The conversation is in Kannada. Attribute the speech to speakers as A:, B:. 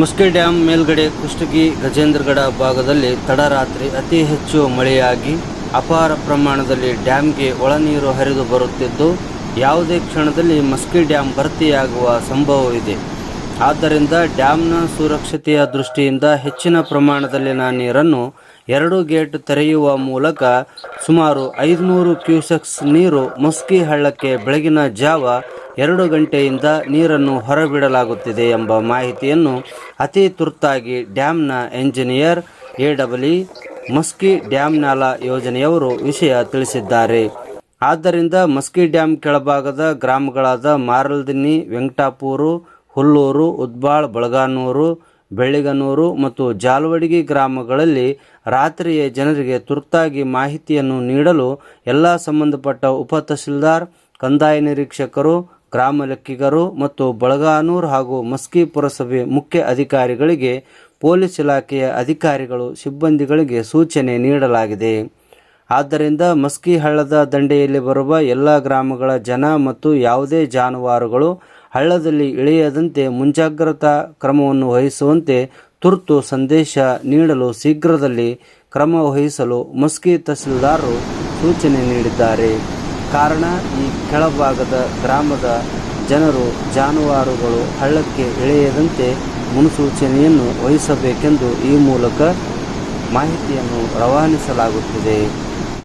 A: ಮುಸ್ಕಿ ಡ್ಯಾಂ ಮೇಲ್ಗಡೆ ಕುಷ್ಟಗಿ ಗಜೇಂದ್ರಗಡ ಭಾಗದಲ್ಲಿ ತಡರಾತ್ರಿ ಅತಿ ಹೆಚ್ಚು ಮಳೆಯಾಗಿ ಅಪಾರ ಪ್ರಮಾಣದಲ್ಲಿ ಡ್ಯಾಂಗೆ ಒಳನೀರು ಹರಿದು ಬರುತ್ತಿದ್ದು, ಯಾವುದೇ ಕ್ಷಣದಲ್ಲಿ ಮಸ್ಕಿ ಡ್ಯಾಂ ಭರ್ತಿಯಾಗುವ ಸಂಭವವಿದೆ. ಆದ್ದರಿಂದ ಡ್ಯಾಮ್ನ ಸುರಕ್ಷತೆಯ ದೃಷ್ಟಿಯಿಂದ ಹೆಚ್ಚಿನ ಪ್ರಮಾಣದಲ್ಲಿನ ನೀರನ್ನು ಎರಡು ಗೇಟ್ ತೆರೆಯುವ ಮೂಲಕ ಸುಮಾರು ಐದುನೂರು ಕ್ಯೂಸೆಕ್ಸ್ ನೀರು ಮಸ್ಕಿ ಹಳ್ಳಕ್ಕೆ ಬೆಳಗಿನ ಜಾವ ಎರಡು ಗಂಟೆಯಿಂದ ನೀರನ್ನು ಹೊರಬಿಡಲಾಗುತ್ತಿದೆ ಎಂಬ ಮಾಹಿತಿಯನ್ನು ಅತಿ ತುರ್ತಾಗಿ ಡ್ಯಾಂನ engineer A W Maski dam ನಾಲಾ ಯೋಜನೆಯವರು ವಿಷಯ ತಿಳಿಸಿದ್ದಾರೆ. ಆದ್ದರಿಂದ ಮಸ್ಕಿ ಡ್ಯಾಂ ಕೆಳಭಾಗದ ಗ್ರಾಮಗಳಾದ ಮಾರಲ್ದಿನ್ನಿ, ವೆಂಕಟಾಪೂರು, ಹುಲ್ಲೂರು, ಉದ್ಬಾಳ್, ಬಳಗಾನೂರು, ಬೆಳ್ಳಿಗನೂರು ಮತ್ತು ಜಾಲ್ವಡಿಗಿ ಗ್ರಾಮಗಳಲ್ಲಿ ರಾತ್ರಿಯೇ ಜನರಿಗೆ ತುರ್ತಾಗಿ ಮಾಹಿತಿಯನ್ನು ನೀಡಲು ಎಲ್ಲ ಸಂಬಂಧಪಟ್ಟ ಉಪ ತಹಸೀಲ್ದಾರ್, ಕಂದಾಯ ನಿರೀಕ್ಷಕರು ಗ್ರಾಮ ಲೆಕ್ಕಿಗರು ಮತ್ತು ಬಳಗಾನೂರು ಹಾಗೂ ಮಸ್ಕಿ ಪುರಸಭೆ ಮುಖ್ಯ ಅಧಿಕಾರಿಗಳಿಗೆ, ಪೊಲೀಸ್ ಇಲಾಖೆಯ ಅಧಿಕಾರಿಗಳು, ಸಿಬ್ಬಂದಿಗಳಿಗೆ ಸೂಚನೆ ನೀಡಲಾಗಿದೆ. ಆದ್ದರಿಂದ ಮಸ್ಕಿ ಹಳ್ಳದ ದಂಡೆಯಲ್ಲಿ ಬರುವ ಎಲ್ಲ ಗ್ರಾಮಗಳ ಜನ ಮತ್ತು ಯಾವುದೇ ಜಾನುವಾರುಗಳು ಹಳ್ಳದಲ್ಲಿ ಇಳಿಯದಂತೆ ಮುಂಜಾಗ್ರತಾ ಕ್ರಮವನ್ನು ವಹಿಸುವಂತೆ ತುರ್ತು ಸಂದೇಶ ನೀಡಲು ಶೀಘ್ರದಲ್ಲಿ ಕ್ರಮ ವಹಿಸಲು ಮಸ್ಕಿ ತಹಸೀಲ್ದಾರರು ಸೂಚನೆ ನೀಡಿದ್ದಾರೆ. ಕಾರಣ ಈ ಕೆಳಭಾಗದ ಗ್ರಾಮದ ಜನರು ಜಾನುವಾರುಗಳು ಹಳ್ಳಕ್ಕೆ ಇಳಿಯದಂತೆ ಮುನ್ಸೂಚನೆಯನ್ನು ವಹಿಸಬೇಕೆಂದು ಈ ಮೂಲಕ ಮಾಹಿತಿಯನ್ನು ರವಾನಿಸಲಾಗುತ್ತಿದೆ.